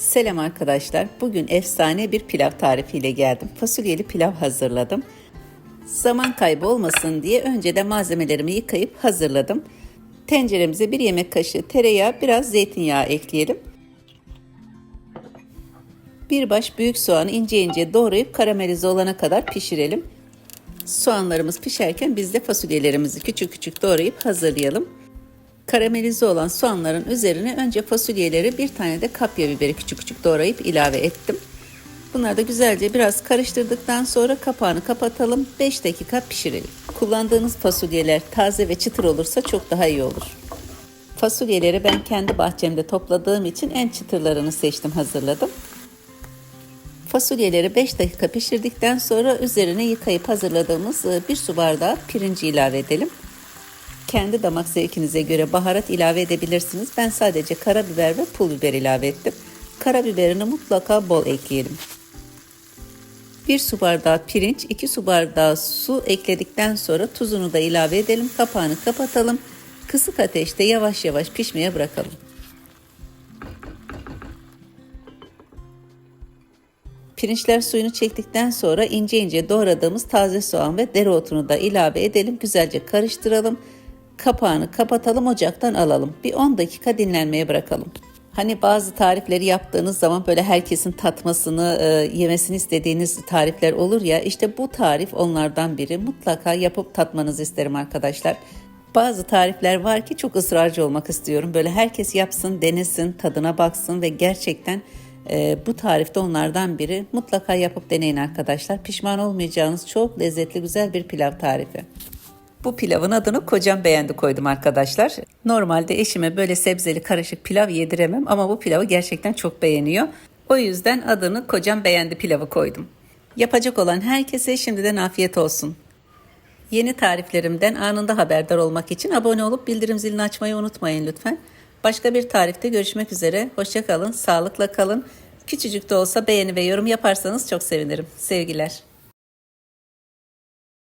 Selam arkadaşlar. Bugün efsane bir pilav tarifiyle geldim. Fasulyeli pilav hazırladım. Zaman kaybı olmasın diye önce de malzemelerimi yıkayıp hazırladım. Tenceremize bir yemek kaşığı tereyağı, biraz zeytinyağı ekleyelim. Bir baş büyük soğanı ince ince doğrayıp karamelize olana kadar pişirelim. Soğanlarımız pişerken biz de fasulyelerimizi küçük küçük doğrayıp hazırlayalım. Karamelize olan soğanların üzerine önce fasulyeleri bir tane de kapya biberi küçük küçük doğrayıp ilave ettim. Bunları da güzelce biraz karıştırdıktan sonra kapağını kapatalım. 5 dakika pişirelim. Kullandığınız fasulyeler taze ve çıtır olursa çok daha iyi olur. Fasulyeleri ben kendi bahçemde topladığım için en çıtırlarını seçtim hazırladım. Fasulyeleri 5 dakika pişirdikten sonra üzerine yıkayıp hazırladığımız e, bir su bardağı pirinci ilave edelim. Kendi damak zevkinize göre baharat ilave edebilirsiniz. Ben sadece karabiber ve pul biber ilave ettim. Karabiberini mutlaka bol ekleyelim. 1 su bardağı pirinç, 2 su bardağı su ekledikten sonra tuzunu da ilave edelim. Kapağını kapatalım. Kısık ateşte yavaş yavaş pişmeye bırakalım. Pirinçler suyunu çektikten sonra ince ince doğradığımız taze soğan ve dereotunu da ilave edelim. Güzelce karıştıralım. Kapağını kapatalım ocaktan alalım. Bir 10 dakika dinlenmeye bırakalım. Hani bazı tarifleri yaptığınız zaman böyle herkesin tatmasını, e, yemesini istediğiniz tarifler olur ya. işte bu tarif onlardan biri. Mutlaka yapıp tatmanızı isterim arkadaşlar. Bazı tarifler var ki çok ısrarcı olmak istiyorum. Böyle herkes yapsın, denesin, tadına baksın ve gerçekten e, bu tarifte onlardan biri. Mutlaka yapıp deneyin arkadaşlar. Pişman olmayacağınız çok lezzetli güzel bir pilav tarifi. Bu pilavın adını kocam beğendi koydum arkadaşlar. Normalde eşime böyle sebzeli karışık pilav yediremem ama bu pilavı gerçekten çok beğeniyor. O yüzden adını kocam beğendi pilavı koydum. Yapacak olan herkese şimdiden afiyet olsun. Yeni tariflerimden anında haberdar olmak için abone olup bildirim zilini açmayı unutmayın lütfen. Başka bir tarifte görüşmek üzere. Hoşçakalın, sağlıkla kalın. Küçücük de olsa beğeni ve yorum yaparsanız çok sevinirim. Sevgiler.